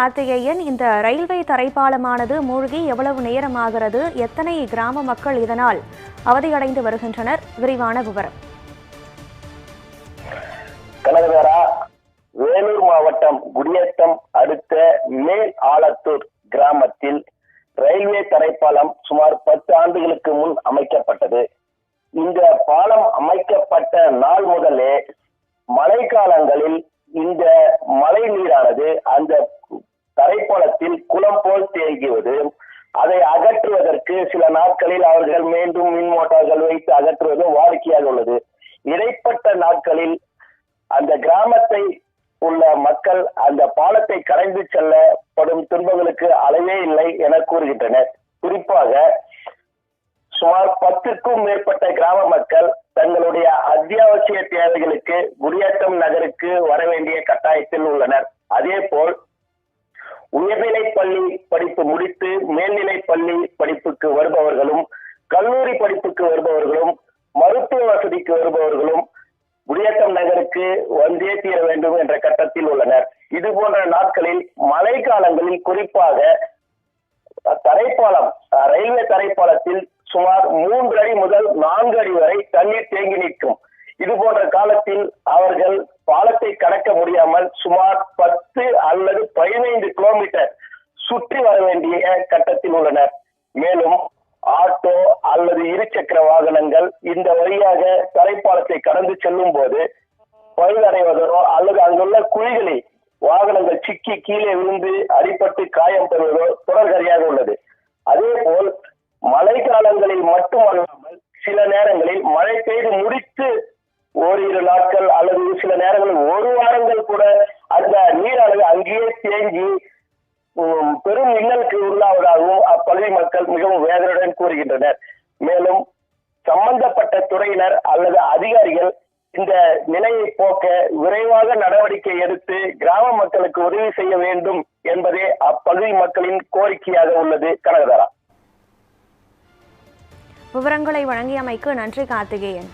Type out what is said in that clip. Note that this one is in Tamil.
கார்த்திகேயன் இந்த ரயில்வே தரைப்பாலமானது மூழ்கி எவ்வளவு நேரம் ஆகிறது எத்தனை கிராம மக்கள் இதனால் அவதியடைந்து வருகின்றனர்? விரிவான விவரம். கனகதாரா வேலூர் மாவட்டம் குடியேத்தம் அடுத்த மேல் ஆலத்தூர் கிராமத்தில் ரயில்வே தரைப்பாலம் சுமார் பத்து ஆண்டுகளுக்கு முன் அமைக்கப்பட்டது. இந்த பாலம் அமைக்கப்பட்ட நாள் முதலே மழைக்காலங்களில் இந்த மழை நீரானது அந்த தரைப்பாலத்தில் குளம் போல் தேங்குவது அதை அகற்றுவதற்கு சில நாட்களில் அவர்கள் மீண்டும் மின் மோட்டார்கள் வைத்து அகற்றுவது வாடிக்கையாக உள்ளது. இடைப்பட்ட நாட்களில் அந்த கிராமத்தை உள்ள மக்கள் அந்த பாலத்தை கரைந்து செல்லப்படும் துன்பங்களுக்கு அளவே இல்லை என கூறுகின்றனர். குறிப்பாக சுமார் பத்துக்கும் மேற்பட்ட கிராம மக்கள் தங்களுடைய அத்தியாவசிய தேவைகளுக்கு குடியாத்தம் நகருக்கு வர வேண்டிய கட்டாயத்தில் உள்ளனர். அதே போல் உயர்நிலை பள்ளி படிப்பு முடித்து மேல்நிலை பள்ளி படிப்புக்கு வருபவர்களும் கல்லூரி படிப்புக்கு வருபவர்களும் மருத்துவ வசதிக்கு வருபவர்களும் குடியேற்றம் நகருக்கு வந்தே தீர வேண்டும் என்ற கட்டத்தில் உள்ளனர். இது போன்ற நாட்களில் மழை காலங்களில் குறிப்பாக தரைப்பாலம் ரயில்வே தரைப்பாலத்தில் சுமார் மூன்று அடி முதல் நான்கு அடி வரை தண்ணீர் தேங்கி நிற்கும். இது போன்ற காலத்தில் அவர்கள் பாலத்தை கடக்க முடியாமல் சுமார் பத்து பதினைந்து கிலோமீட்டர் சுற்றி வர வேண்டிய கட்டத்தில் உள்ளனர். மேலும் ஆட்டோ அல்லது இருசக்கர வாகனங்கள் இந்த வழியாக தரைப்பாலத்தை கடந்து செல்லும் போது பழுதடைவதோ அல்லது அங்குள்ள குழிகளில் வாகனங்கள் சிக்கி கீழே விழுந்து அடிபட்டு காயம் பெறுவதோ தொடர்கரியாக உள்ளது. அதே போல் மழை காலங்களில் மட்டுமல்லாமல் சில நேரங்களில் மழை பெய்து முடித்து ஓரிரு நாட்கள் அல்லது சில நேரங்களில் ஒரு இன்னலுக்கு உள்ளாவதாகவும் அப்பகுதி மக்கள் மிகவும் வேதனையுடன் கூறுகின்றனர். மேலும் சம்பந்தப்பட்ட துறையினர் அல்லது அதிகாரிகள் இந்த நிலையை போக்க விரைவாக நடவடிக்கை எடுத்து கிராம மக்களுக்கு உதவி செய்ய வேண்டும் என்பதே அப்பகுதி மக்களின் கோரிக்கையாக உள்ளது. கனகதாரா. விவரங்களை வழங்கியமைக்கு நன்றி கார்த்திகேயன்.